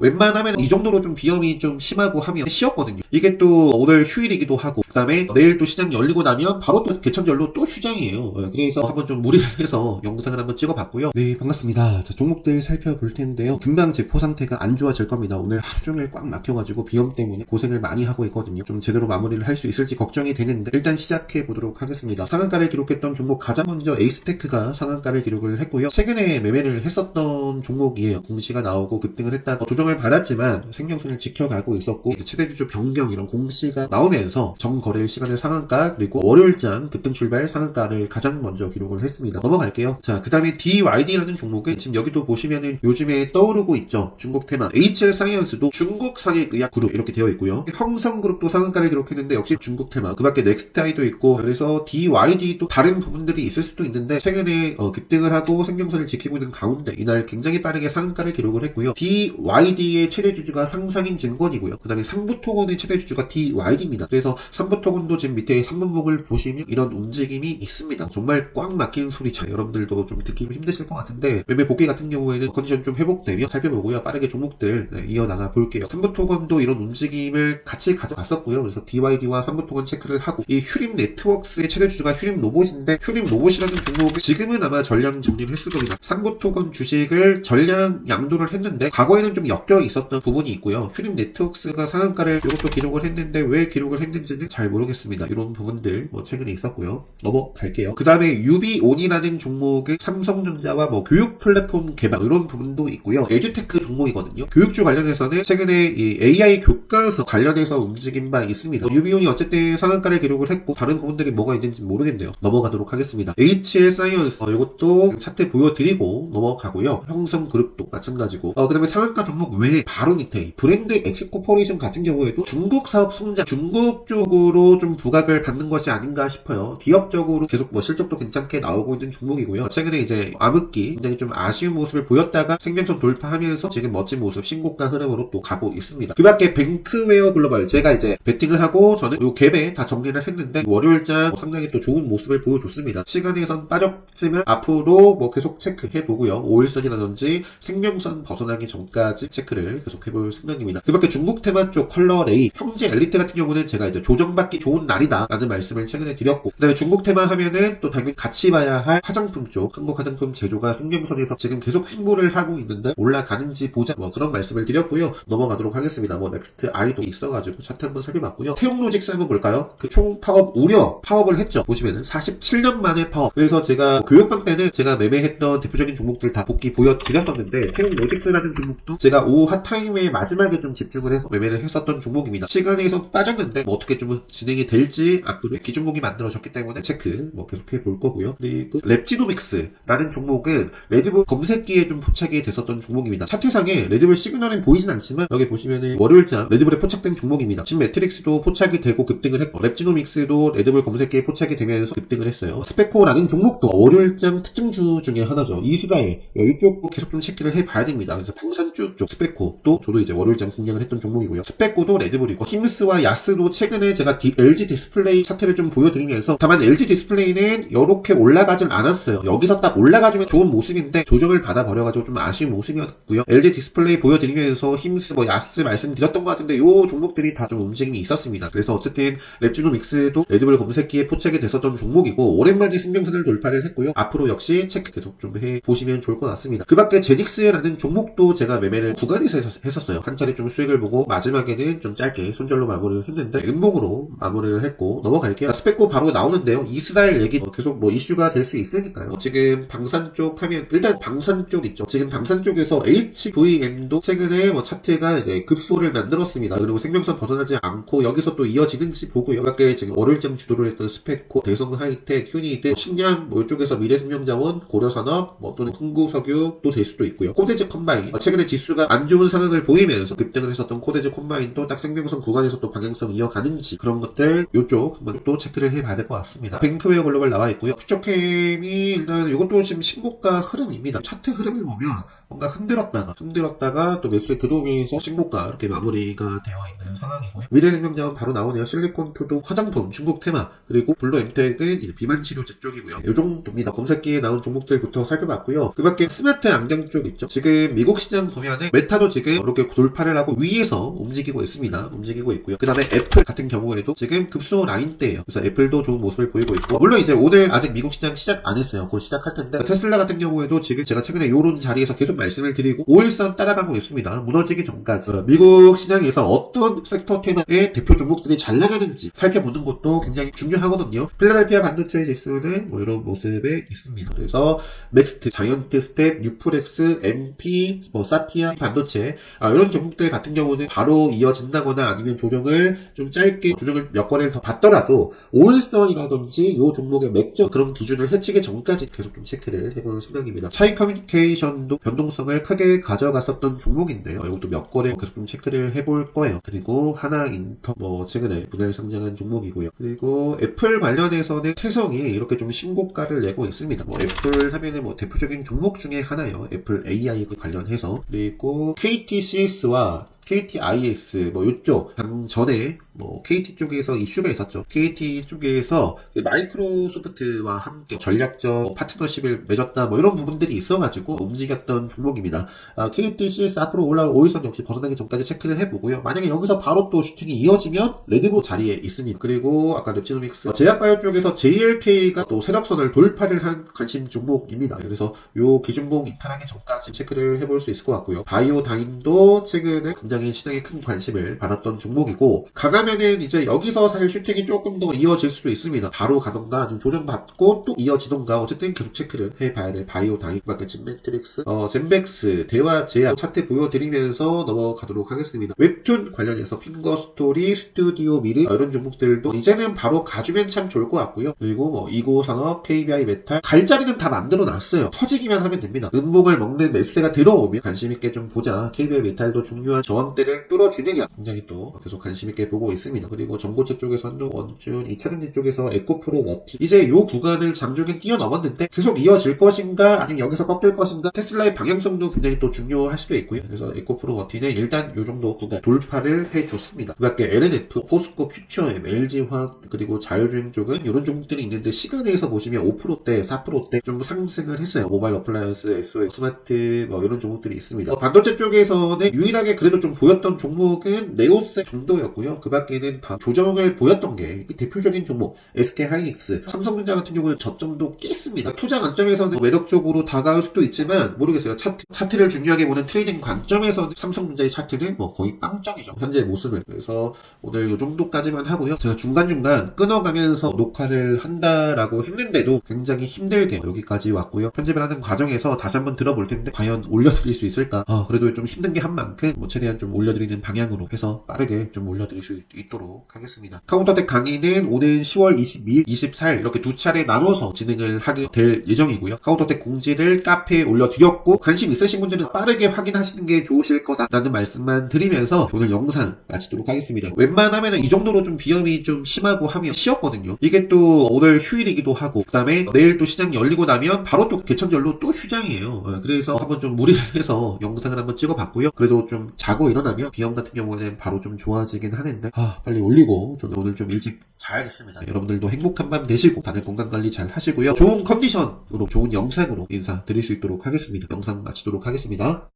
웬만하면 이 정도로 좀 비염이 좀 심하고 하면 쉬었거든요. 이게 또 오늘 휴일이기도 하고 그다음에 내일 또 시장 열리고 나면 바로 또 개천절로 또 휴장이에요. 예, 그래서 한번 좀 무리를 해서 영상을 한번 찍어봤고요. 네 반갑습니다. 자, 종목들 살펴볼 텐데요. 금방 제포 상태가 안 좋아질 겁니다. 오늘 하루 종일 꽉 막혀가지고 비염 때문에 고생을 많이 하고 있거든요. 좀 제대로 마무리를 할 수 있을지 걱정이 되는데 일단 시작해 보도록 하겠습니다. 상한가를 기록했던 종목 가장 먼저 에이스테크가 상한가를 기록을 했고요. 최근에 매매를 했었던 종목이에요. 공시가 나오고 급등을 했다가 조정 을 받았지만 생명선을 지켜가고 있었고 최대주주 변경 이런 공시가 나오면서 정거래 시간의 상한가 그리고 월요일장 급등 출발 상한가를 가장 먼저 기록을 했습니다. 넘어갈게요. 자, 그 다음에 DYD라는 종목은 지금 여기도 보시면은 요즘에 떠오르고 있죠. 중국 테마 HL 사이언스도 중국 상해 의학 그룹 이렇게 되어 있고요. 형성그룹도 상한가를 기록했는데 역시 중국 테마. 그 밖에 넥스트아이도 있고 그래서 DYD도 다른 부분들이 있을 수도 있는데 최근에 어, 급등을 하고 생명선을 지키고 있는 가운데 이날 굉장히 빠르게 상한가를 기록을 했고요. DYD 의 최대 주주가 상상인 증권이고요. 그 다음에 상부토건의 최대 주주가 DYD입니다. 그래서 상부토건도 지금 밑에 3분목을 보시면 이런 움직임이 있습니다. 정말 꽉 막힌 소리죠. 여러분들도 좀 듣기 힘드실 것 같은데 매매 복귀 같은 경우에는 컨디션 좀 회복되며 살펴보고요. 빠르게 종목들 네, 이어나가 볼게요. 삼부토건도 이런 움직임을 같이 가져갔었고요. 그래서 DYD와 삼부토건 체크를 하고 이 휴림 네트워크스의 최대 주주가 휴림 로봇인데 휴림 로봇이라는 종목은 지금은 아마 전량 정리를 했을 겁니다. 삼부토건 주식을 전량 양도를 했는데 과거에는 좀 엮여 있었던 부분이 있고요. 휴림 네트워크스가 상한가를 이것도 기록을 했는데 왜 기록을 했는지는 잘 모르겠습니다. 이런 부분들 뭐 최근에 있었고요. 넘어갈게요. 그 다음에 유비온이라는 종목은 삼성전자와 뭐 교육 플랫폼 개발 이런 부분도 있고요. 에듀테크 종목이거든요. 교육주 관련해서는 최근에 이 AI 교과서 관련해서 움직인 바 있습니다. 유비온이 어쨌든 상한가를 기록을 했고 다른 부분들이 뭐가 있는지 모르겠네요. 넘어가도록 하겠습니다. HL 사이언스 어, 이것도 차트 보여드리고 넘어가고요. 형성그룹도 마찬가지고 어, 그 다음에 상한가 종목 외에 바로 밑에 이 브랜드 엑스코퍼레이션 같은 경우에도 중국 사업 성장 중국 쪽으로 좀 부각을 받는 것이 아닌가 싶어요. 기업적으로 계속 뭐 실적도 괜찮게 나오고 있는 종목이고요. 최근에 이제 암흑기 굉장히 좀 아쉬운 모습을 보였다가 생명선 돌파하면서 지금 멋진 모습 신고가 흐름으로 또 가고 있습니다. 그 밖에 뱅크웨어 글로벌 제가 이제 베팅을 하고 저는 요 갭에 다 정리를 했는데 월요일장 뭐 상당히 또 좋은 모습을 보여줬습니다. 시간에선 빠졌지만 앞으로 뭐 계속 체크해 보고요. 5일선이라든지 생명선 벗어나기 전까지 체크 를 계속 해볼 생각입니다. 그 밖에 중국 테마 쪽 컬러 레이 형제 엘리트 같은 경우는 제가 이제 조정받기 좋은 날이다 라는 말씀을 최근에 드렸고 그 다음에 중국 테마 하면은 또 당연히 같이 봐야 할 화장품 쪽 한국 화장품 제조가 생명선에서 지금 계속 횡보를 하고 있는데 올라가는지 보자 뭐 그런 말씀을 드렸고요. 넘어가도록 하겠습니다. 뭐 넥스트 아이도 있어가지고 차트 한번 살펴봤고요. 태용로직스 한번 볼까요? 그 총 파업 우려 파업을 했죠. 보시면은 47년 만에 파업. 그래서 제가 교육방 때는 제가 매매했던 대표적인 종목들 다 복귀 보여드렸었는데 태용로직스라는 종목도 제가 오후 핫타임에 마지막에 좀 집중을 해서 매매를 했었던 종목입니다. 시간에 서 빠졌는데 뭐 어떻게 좀 진행이 될지 앞으로 기준목이 만들어졌기 때문에 체크 뭐 계속해 볼 거고요. 그리고 랩지노믹스라는 종목은 레드불 검색기에 좀 포착이 됐었던 종목입니다. 차트상에 레드불 시그널은 보이진 않지만 여기 보시면은 월요일장 레드불에 포착된 종목입니다. 지금 매트릭스도 포착이 되고 급등을 했고 랩지노믹스도 레드불 검색기에 포착이 되면서 급등을 했어요. 스페코라는 종목도 월요일장 특징주 중에 하나죠. 이스라엘 이쪽도 계속 좀 체크를 해봐야 됩니다. 그래서 방산주 쪽 스페 코도 저도 이제 월요일장 공략을 했던 종목이고요. 스페코도 레드불이고 힘스와 야스도 최근에 제가 디- LG 디스플레이 차트를 좀 보여드리면서 다만 LG 디스플레이는 이렇게 올라가진 않았어요. 여기서 딱 올라가주면 좋은 모습인데 조정을 받아버려가지고 좀 아쉬운 모습이었고요. LG 디스플레이 보여드리면서 힘스 뭐 야스 말씀드렸던 것 같은데 요 종목들이 다 좀 움직임이 있었습니다. 그래서 어쨌든 랩지노믹스도 레드불 검색기에 포착이 됐었던 종목이고 오랜만에 생명선을 돌파를 했고요. 앞으로 역시 체크 계속 좀 해 보시면 좋을 것 같습니다. 그 밖에 제닉스라는 종목도 제가 매매를 구간 에서 했었- 했었어요. 한 차례 좀 수익을 보고 마지막에는 좀 짧게 손절로 마무리를 했는데 음봉으로 마무리를 했고 넘어갈게요. 스펙고 바로 나오는데요. 이스라엘 얘기 어, 계속 뭐 이슈가 될 수 있으니까요. 지금 방산 쪽 하면 일단 방산 쪽 있죠. 지금 방산 쪽에서 HVM도 최근에 뭐 차트가 이제 급소를 만들었습니다. 그리고 생명선 벗어나지 않고 여기서 또 이어지는지 보고요. 밖에 지금 월요일장 주도를 했던 스펙코, 대성 하이텍, 휴니드, 식량 뭐 이쪽에서 미래생명자원, 고려산업, 뭐 또는 흥구석유 또 될 수도 있고요. 코데즈 컴바인 어, 최근에 지수가 안 좋은 상황을 보이면서 급등을 했었던 코데즈 컴바인도 딱 생명선 구간에서 또 방향성 이어가는지 그런 것들 이쪽 한번 또 체크를 해봐야 될 것 같습니다. 뱅크웨어 글로벌 나와 있고요. 퓨처캠이 일단 이것도 지금 신고가 흐름입니다. 차트 흐름을 보면 뭔가 흔들었다가 흔들었다가 또 매수에 들어오면서 신고가 이렇게 마무리가 되어 있는 상황이고요. 미래생명자원 바로 나오네요. 실리콘 투도 화장품, 중국 테마 그리고 블루 엠텍은 비만 치료제 쪽이고요. 이 정도입니다. 검색기에 나온 종목들부터 살펴봤고요. 그밖에 스마트 안경 쪽 있죠. 지금 미국 시장 보면은 메타도 지금 이렇게 돌파를 하고 위에서 움직이고 있습니다. 움직이고 있고요. 그 다음에 애플 같은 경우에도 지금 급소 라인대예요. 그래서 애플도 좋은 모습을 보이고 있고 물론 이제 오늘 아직 미국 시장 시작 안 했어요. 곧 시작할 텐데 테슬라 같은 경우에도 지금 제가 최근에 요런 자리에서 계속 말씀을 드리고 5일선 따라가고 있습니다. 무너지기 전까지 어, 미국 시장에서 어떤 섹터 테마의 대표 종목들이 잘 나가는지 살펴보는 것도 굉장히 중요하거든요. 필라델피아 반도체 지수는 뭐 이런 모습에 있습니다. 그래서 맥스트, 자이언트 스텝, 뉴프렉스, MP, 뭐 사티아 반도체 아, 이런 종목들 같은 경우는 바로 이어진다거나 아니면 조정을 좀 짧게 조정을 몇 거래를 더 받더라도 5일선이라든지 이 종목의 맥점 그런 기준을 해치기 전까지 계속 좀 체크를 해볼 생각입니다. 차이 커뮤니케이션도 변동 성을 크게 가져갔었던 종목인데요. 이것도 몇 거래 계속 좀 체크를 해볼 거예요. 그리고 하나 인터 뭐 최근에 분할 상장한 종목이고요. 그리고 애플 관련해서는 태성이 이렇게 좀 신고가를 내고 있습니다. 뭐 애플 하면은 뭐 대표적인 종목 중에 하나예요. 애플 AI 관련해서 그리고 KTCS와 KTIS 뭐방 전에 뭐 KT 쪽에서 이슈가 있었죠. KT 쪽에서 마이크로소프트와 함께 전략적 파트너십을 맺었다 뭐 이런 부분들이 있어가지고 움직였던 종목입니다. 아, KTCS 앞으로 올라올 5일선 역시 벗어나기 전까지 체크를 해보고요. 만약에 여기서 바로 또 슈팅이 이어지면 레드보 자리에 있습니다. 그리고 아까 랩지노믹스 제약바이오 쪽에서 JLK가 또 세력선을 돌파를 한 관심 종목입니다. 그래서 요 기준봉 이탈하기 전까지 체크를 해볼 수 있을 것 같고요. 바이오다인도 최근에 굉장히 시장에 큰 관심을 받았던 종목이고 가가면은 이제 여기서 사실 슈팅이 조금 더 이어질 수도 있습니다. 바로 가던가 아니면 조정받고 또 이어지던가 어쨌든 계속 체크를 해봐야 될 바이오다인 그밖에 젠매트릭스 어, 젠백스 대화 제약 차트 보여드리면서 넘어가도록 하겠습니다. 웹툰 관련해서 핑거 스토리 스튜디오 미르 어, 이런 종목들도 이제는 바로 가주면 참 좋을 것 같고요. 그리고 뭐 이고 산업 KBI 메탈 갈 자리는 다 만들어 놨어요. 터지기만 하면 됩니다. 은봉을 먹는 매수세가 들어오면 관심 있게 좀 보자. KBI 메탈도 중요한 저항 대를 뚫어주느냐 굉장히 또 계속 관심 있게 보고 있습니다. 그리고 정보책 쪽에서는 원준, 이차전지 쪽에서 에코프로 워티 이제 요 구간을 장중에 뛰어넘었는데 계속 이어질 것인가 아니면 여기서 꺾일 것인가 테슬라의 방향성도 굉장히 또 중요할 수도 있고요. 그래서 에코프로 워티는 일단 요 정도 구간 돌파를 해줬습니다. 그 밖에 LNF, 포스코 퓨처엠, LG화학 그리고 자율주행 쪽은 이런 종목들이 있는데 시간에서 보시면 5%대, 4%대 좀 상승을 했어요. 모바일 어플라이언스, SOS, 스마트 뭐 이런 종목들이 있습니다. 어, 반도체 쪽에서는 유일하게 그래도 좀 보였던 종목은 네오스 정도였고요. 그 밖에는 다 조정을 보였던 게 대표적인 종목 SK 하이닉스, 삼성전자 같은 경우는 저점도 깼습니다. 투자 관점에서는 매력적으로 다가올 수도 있지만 모르겠어요. 차트, 차트를 중요하게 보는 트레이딩 관점에서는 삼성전자의 차트는 뭐 거의 빵점이죠. 현재 모습은. 그래서 오늘 이 정도까지만 하고요. 제가 중간중간 끊어가면서 녹화를 한다라고 했는데도 굉장히 힘들게 여기까지 왔고요. 편집을 하는 과정에서 다시 한번 들어볼 텐데 과연 올려드릴 수 있을까? 아, 그래도 좀 힘든 게 한 만큼 뭐 최대한 좀 올려드리는 방향으로 해서 빠르게 좀 올려드릴 수 있도록 하겠습니다. 카운터덱 강의는 오는 10월 22일, 24일 이렇게 두 차례 나눠서 진행을 하게 될 예정이고요. 카운터덱 공지를 카페에 올려드렸고 관심 있으신 분들은 빠르게 확인하시는 게 좋으실 거다라는 말씀만 드리면서 오늘 영상 마치도록 하겠습니다. 웬만하면 이 정도로 좀 비염이 좀 심하고 하면 쉬었거든요. 이게 또 오늘 휴일이기도 하고 그다음에 내일 또 시장 열리고 나면 바로 또 개천절로 또 휴장이에요. 어, 그래서 한번 좀 무리를 해서 영상을 한번 찍어봤고요. 그래도 좀 자고 일어나면 비염 같은 경우는 바로 좀 좋아지긴 하는데 아 빨리 올리고 저는 오늘 좀 일찍 자야겠습니다. 여러분들도 행복한 밤 되시고 다들 건강 관리 잘 하시고요. 좋은 컨디션으로 좋은 영상으로 인사드릴 수 있도록 하겠습니다. 영상 마치도록 하겠습니다.